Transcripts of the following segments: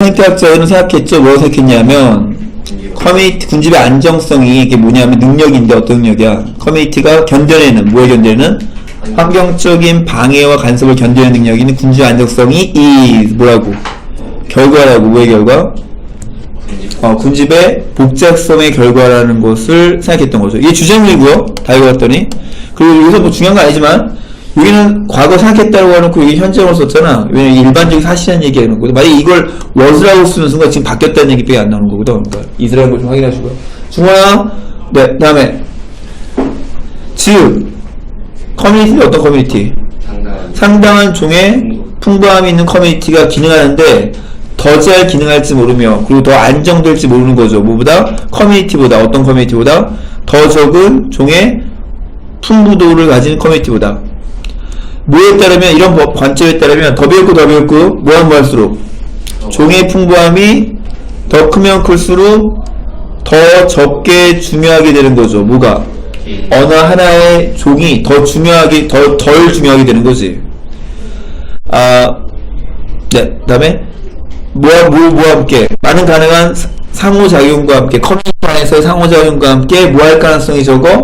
생태학자들은 생각했죠. 뭐 생각했냐면 커뮤니티 군집의 안정성이 이게 뭐냐면 능력인데 어떤 능력이야? 커뮤니티가 견뎌내는 뭐에 견뎌내는 환경적인 방해와 간섭을 견뎌내는 능력이 있는 군집의 안정성이 이 뭐라고? 결과라고 뭐의 결과? 어, 군집의 복잡성의 결과라는 것을 생각했던 거죠. 이게 주제물이고요. 다 읽어봤더니. 그리고 여기서 뭐 중요한 건 아니지만, 여기는 과거 생각했다고 해놓고 여기 현재로 썼잖아. 왜냐면 일반적인 사실이라는 얘기 하는 거거든. 만약에 이걸 was라고 쓰는 순간 지금 바뀌었다는 얘기밖에 안 나오는 거거든. 그러니까 이스라엘 걸좀 확인하시고요. 중호야, 네, 그 다음에, 지읒. 커뮤니티는 어떤 커뮤니티? 상당한 상당한 종의 풍부함이 있는 커뮤니티가 기능하는데 더 잘 기능할지 모르며 그리고 더 안정될지 모르는 거죠. 뭐보다 커뮤니티보다 어떤 커뮤니티보다 더 적은 종의 풍부도를 가진 커뮤니티보다 뭐에 따르면 이런 법- 관점에 따르면 더 배웠고 더 배웠고 뭐하면 뭐할수록 종의 풍부함이 더 크면 클수록 더 적게 중요하게 되는 거죠. 뭐가? 어느 하나의 종이 더 중요하게 더 덜 중요하게 되는 거지. 아, 네. 그다음에 뭐와 뭐 뭐와 함께 많은 가능한 사- 상호작용과 함께 커뮤니티 안에서의 상호작용과 함께 뭐 할 가능성이 적어?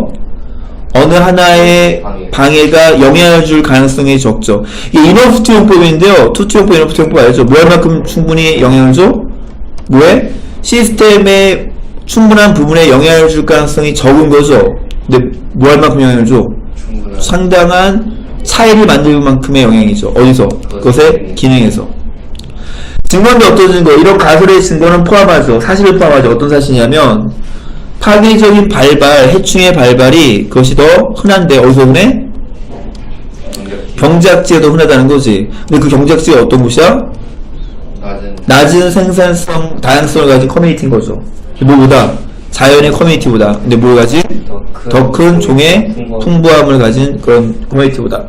어느 하나의 방해. 방해가 영향을 줄 가능성이 적죠. 이 이너프트 용법인데요. 투트 용법, 이너프트 용법 알죠? 뭐할 만큼 충분히 영향을 줘? 뭐에? 시스템의 충분한 부분에 영향을 줄 가능성이 적은 거죠. 근데 뭐 할 만큼 영향을 줘? 충분한 상당한 차이를 만들 만큼의 영향이죠. 어디서? 그것의 기능에서. 증거인데 어떤 증거? 이런 가설의 증거는 포함하죠. 사실을 포함하죠. 어떤 사실이냐면 파괴적인 발발, 해충의 발발이 그것이 더 흔한데 어디서 흔해? 경작지가 더 흔하다는 거지. 근데 그 경작지가 어떤 곳이야? 낮은 낮은 생산성, 다양성을 가진 커뮤니티인 거죠. 뭐보다? 자연의 커뮤니티보다. 근데 뭘 가진? 더큰 더 큰 종의 풍부함. 풍부함을 가진 그런 커뮤니티보다.